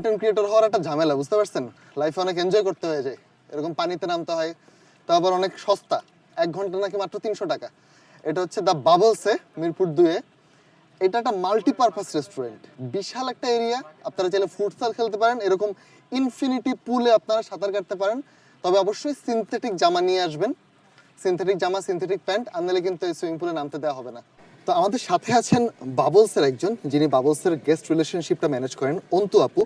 Content creator হওয়ার একটা ঝামেলা, বুঝতে পারছেন? লাইফে অনেক এনজয় করতে হয়ে যায়। এরকম পানিতে নামতে হয় তা আবার অনেক সস্তা। এক ঘণ্টা নাকি মাত্র তিনশো টাকা। এটা হচ্ছে দ্য বাবলসে মিরপুর দুয়ে। এটা একটা মাল্টিপারপাস রেস্টুরেন্ট বিশাল একটা এরিয়া আপনারা চাইলে ফুটসাল খেলতে পারেন। এরকম ইনফিনিটি পুলে আপনারা সাঁতার কাটতে পারেন। তবে অবশ্যই সিনথেটিক জামা নিয়ে আসবেন। সিনথেটিক জামা সিনথেটিক প্যান্ট আনলে কিন্তু এই সুইমিং পুলে নামতে দেওয়া হবে না। তো আমাদের সাথে আছেন বাবলসের একজন যিনি বাবলসের গেস্ট রিলেশনশিপটা ম্যানেজ করেন অন্তু আপু।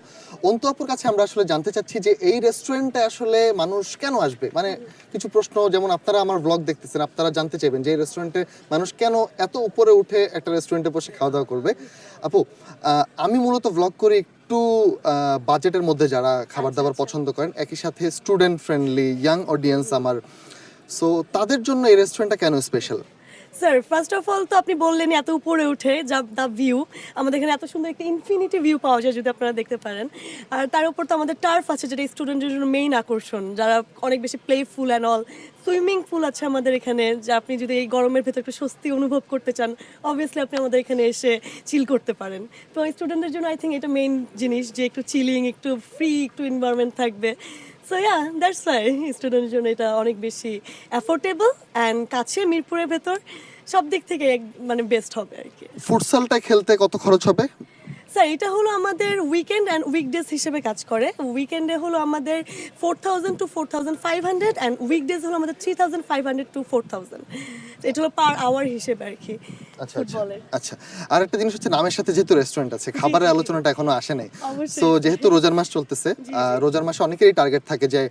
অন্তু আপুর কাছে আমরা আসলে জানতে চাচ্ছি যে এই রেস্টুরেন্টে আসলে মানুষ কেন আসবে? মানে কিছু প্রশ্ন যেমন আপনারা আমার ব্লগ দেখতেছেন আপনারা জানতে চাইবেন যে এই রেস্টুরেন্টে মানুষ কেন এত উপরে উঠে একটা রেস্টুরেন্টে বসে খাওয়া দাওয়া করবে? আপু আমি মূলত ব্লগ করি একটু বাজেটের মধ্যে যারা খাবার দাবার পছন্দ করেন একই সাথে স্টুডেন্ট ফ্রেন্ডলি ইয়াং অডিয়েন্স আমার। সো তাদের জন্য এই রেস্টুরেন্টটা কেন special sir first of all তো আপনি বললেন এত উপরে উঠে, যা দ্য ভিউ আমাদের এখানে এত সুন্দর একটা ইনফিনিটি ভিউ পাওয়া যায় যদি আপনারা দেখতে পারেন। আর তার উপর তো আমাদের টার্ফ আছে, যেটা স্টুডেন্টের জন্য মেইন আকর্ষণ, যারা অনেক বেশি playful and all swimming pool আছে আমাদের এখানে, যে আপনি যদি এই গরমের ভেতর একটু স্বস্তি অনুভব করতে চান অবভিয়াসলি আপনি আমাদের এখানে এসে চিল করতে পারেন। তো স্টুডেন্টদের জন্য আই থিঙ্ক এটা মেইন জিনিস, যে একটু চিলিং একটু ফ্রি একটু এনভায়রনমেন্ট থাকবে। সো ইয়া দ্যাটস ওয়াই স্টুডেন্টের জন্য এটা অনেক বেশি অ্যাফোর্ডেবল অ্যান্ড কাছে মিরপুরের ভেতর সব দিক থেকে মানে বেস্ট হবে আর কি। ফুটসালটা খেলতে কত খরচ হবে? স্যার এটা হলো আমাদের উইকেন্ড অ্যান্ড উইকডেজ হিসেবে কাজ করে। উইকেন্ডে হলো আমাদের four thousand to four thousand five hundred and weekdays হলো আমাদের three thousand five hundred to four thousand এটা হলো পার আওয়ার হিসেবে আর কি। আচ্ছা আচ্ছা। আচ্ছা আর একটা জিনিস হচ্ছে নামের সাথে যেহেতু রেস্টুরেন্ট আছে খাবারের আলোচনাটা এখনও আসে নাই। তো যেহেতু রোজার মাস চলতেছে রোজার মাসে অনেকেরই টার্গেট থাকে যে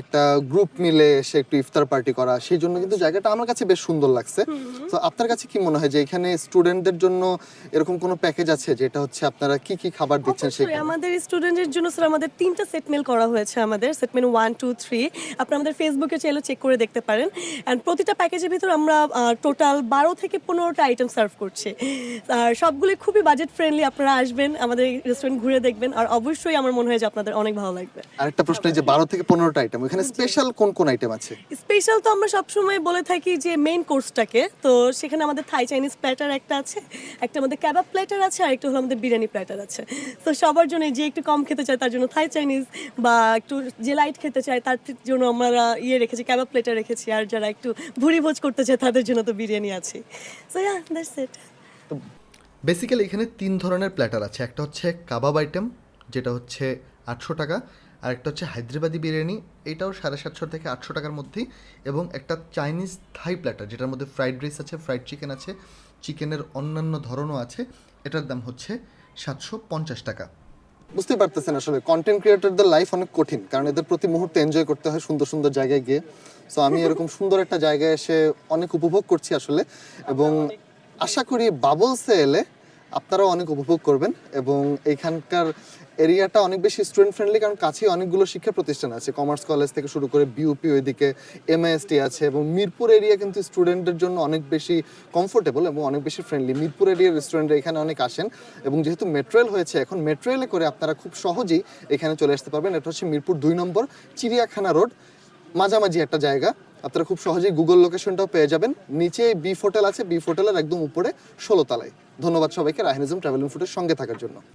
একটা গ্রুপ মিলে এসে একটু ইফতার পার্টি করা সেই জন্য কিন্তু জায়গাটা আমার কাছে বেশ সুন্দর লাগছে। তো আপনার কাছে কি মনে হয় যে এখানে স্টুডেন্টদের জন্য এরকম কোনো প্যাকেজ আছে যেটা হচ্ছে আপনারা কি কি খাবার দিচ্ছেন সেখানে? আমাদের স্টুডেন্টের জন্য স্যার আমাদের তিনটা সেট মেল করা হয়েছে আমাদের set meal one two three আপনি আমাদের ফেসবুকে চাইলে চেক করে দেখতে পারেন। অ্যান্ড প্রতিটা প্যাকেজের ভিতর আমরা টোটাল বারো থেকে পনেরোটা আইটেম সার্ভ করছি। আর সবগুলি খুবই বাজেট ফ্রেন্ডলি আপনারা আসবেন আমাদের রেস্টুরেন্ট ঘুরে দেখবেন আর অবশ্যই আমার মনে হয় যে আপনাদের অনেক ভালো লাগবে। আরেকটা প্রশ্ন এই যে বারো থেকে পনেরোটা আইটেম এখানে স্পেশাল কোন কোন আইটেম আছে? স্পেশাল তো আমরা সবসময় বলে থাকি যে মেইন কোর্সটাকে তো সেখানে আমাদের থাই চাইনিজ প্ল্যাটার একটা আছে একটা আমাদের ক্যাবাব প্ল্যাটার আছে আর একটা হলো আমাদের বিরিয়ানি প্ল্যাটার আছে। তো সবার জন্য যে একটু কম খেতে চায় তার জন্য থাই চাইনিজ বা একটু যে লাইট খেতে চায় তার জন্য আমরা ইয়ে রেখেছি ক্যাবাব প্লেটার রেখেছি আর যারা একটু ভুড়ি ভোজ করতে চায় তাদের জন্য তো বিরিয়ানি আছে। সো বেসিক্যালি এখানে তিন ধরনের প্ল্যাটার আছে। একটা হচ্ছে কাবাব আইটেম যেটা হচ্ছে আটশো টাকা আর একটা হচ্ছে হায়দ্রাবাদি বিরিয়ানি এটাও সাড়ে সাতশো থেকে আটশো টাকার মধ্যেই। এবং একটা চাইনিজ থাই প্ল্যাটার যেটার মধ্যে ফ্রাইড রাইস আছে ফ্রাইড চিকেন আছে চিকেনের অন্যান্য ধরনও আছে এটার দাম হচ্ছে সাতশো পঞ্চাশ টাকা। বুঝতে পারতেছেন আসলে কন্টেন্ট ক্রিয়েটরদের লাইফ অনেক কঠিন কারণ এদের প্রতি মুহূর্তে এনজয় করতে হয় সুন্দর সুন্দর জায়গায় গিয়ে। সো আমি এরকম সুন্দর একটা জায়গায় এসে অনেক উপভোগ করছি আসলে এবং আশা করি বাবলসে এলে আপনারাও অনেক উপভোগ করবেন এবং এইখানকার এরিয়াটা অনেক বেশি স্টুডেন্ট ফ্রেন্ডলি কারণ কাছেই অনেকগুলো শিক্ষা প্রতিষ্ঠান আছে। কমার্স কলেজ থেকে শুরু করে বিউপি ওইদিকে এমআইএসটি আছে এবং মিরপুর এরিয়া কিন্তু স্টুডেন্টদের জন্য অনেক বেশি কমফোর্টেবল এবং অনেক বেশি ফ্রেন্ডলি মিরপুর এরিয়ার রেস্টুরেন্ট এখানে অনেক আসেন এবং যেহেতু মেট্রোয়েল হয়েছে এখন মেট্রোয়েলে করে আপনারা খুব সহজেই এখানে চলে আসতে পারবেন। এটা হচ্ছে মিরপুর দুই নম্বর চিড়িয়াখানা রোড মাঝামাঝি একটা জায়গা। আপনারা খুব সহজেই গুগল লোকেশনটাও পেয়ে যাবেন। নিচে বি হোটেল আছে বি হোটেলের একদম উপরে ষোলো তালায়। ধন্যবাদ সবাইকে রাহিনিজম ট্রাভেল ফুডের সঙ্গে থাকার জন্য।